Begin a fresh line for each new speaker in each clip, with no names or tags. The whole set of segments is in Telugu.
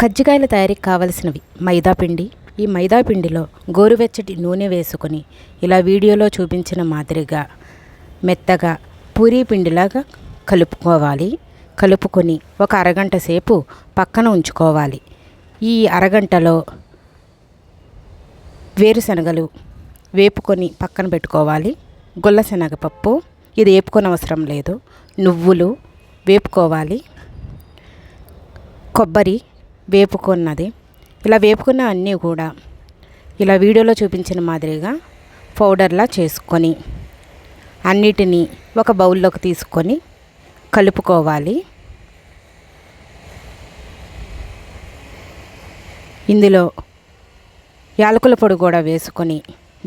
కజ్జికాయల తయారీకి కావలసినవి. మైదాపిండి ఈ మైదాపిండిలో గోరువెచ్చటి నూనె వేసుకొని ఇలా వీడియోలో చూపించిన మాదిరిగా మెత్తగా పూరీ పిండిలాగా కలుపుకోవాలి. కలుపుకొని ఒక అరగంట సేపు పక్కన ఉంచుకోవాలి. ఈ అరగంటలో వేరుశనగలు వేపుకొని పక్కన పెట్టుకోవాలి. గుల్ల శనగపప్పు. ఇది వేపుకొని అవసరం లేదు. నువ్వులు వేపుకోవాలి. కొబ్బరి వేపుకున్నది. ఇలా వేపుకున్న అన్నీ కూడా ఇలా వీడియోలో చూపించిన మాదిరిగా పౌడర్లా చేసుకొని అన్నిటినీ ఒక బౌల్లోకి తీసుకొని కలుపుకోవాలి. ఇందులో యాలకుల పొడి కూడా వేసుకొని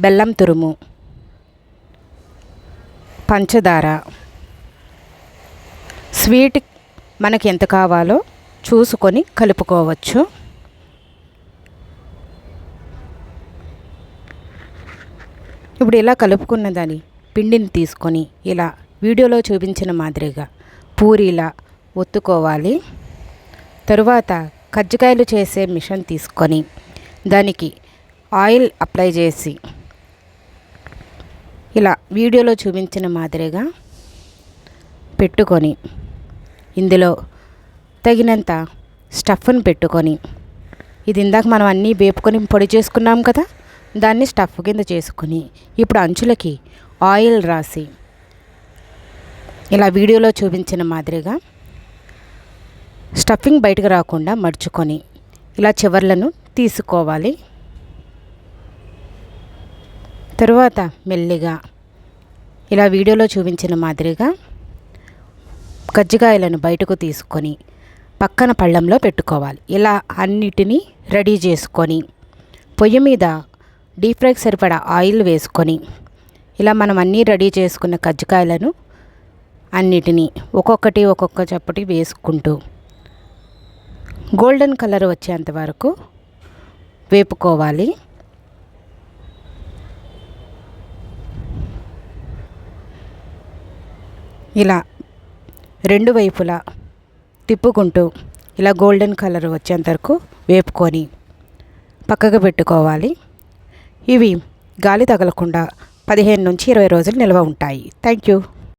బెల్లం తురుము పంచదార స్వీట్ మనకి ఎంత కావాలో చూసుకొని కలుపుకోవచ్చు. ఇప్పుడు ఇలా కలుపుకున్న దాని పిండిని తీసుకొని ఇలా వీడియోలో చూపించిన మాదిరిగా పూరీలా ఒత్తుకోవాలి. తరువాత కజ్జికాయలు చేసే మిషన్ తీసుకొని దానికి ఆయిల్ అప్లై చేసి ఇలా వీడియోలో చూపించిన మాదిరిగా పెట్టుకొని ఇందులో తగినంత స్టఫ్ను పెట్టుకొని ఇది ఇందాక మనం అన్నీ వేపుకొని పొడి చేసుకున్నాం కదా దాన్ని స్టఫ్ కింద చేసుకుని ఇప్పుడు అంచులకి ఆయిల్ రాసి ఇలా వీడియోలో చూపించిన మాదిరిగా స్టఫింగ్ బయటకు రాకుండా మడుచుకొని ఇలా చివర్లను తీసుకోవాలి. తరువాత మెల్లిగా ఇలా వీడియోలో చూపించిన మాదిరిగా కజ్జికాయలను బయటకు తీసుకొని పక్కన పళ్ళంలో పెట్టుకోవాలి. ఇలా అన్నిటినీ రెడీ చేసుకొని పొయ్యి మీద డీప్ ఫ్రైకి సరిపడా ఆయిల్ వేసుకొని ఇలా మనం అన్నీ రెడీ చేసుకున్న కజ్జికాయలను అన్నిటినీ ఒక్కొక్కటి ఒక్కొక్క చప్పటి వేసుకుంటూ గోల్డెన్ కలర్ వచ్చేంత వరకు వేపుకోవాలి. ఇలా రెండు వైపులా తిప్పుకుంటూ ఇలా గోల్డెన్ కలర్ వచ్చేంత వరకు వేపుకొని పక్కకు పెట్టుకోవాలి. ఇవి గాలి తగలకుండా పదిహేను నుంచి ఇరవై రోజులు నిల్వ ఉంటాయి. Thank you.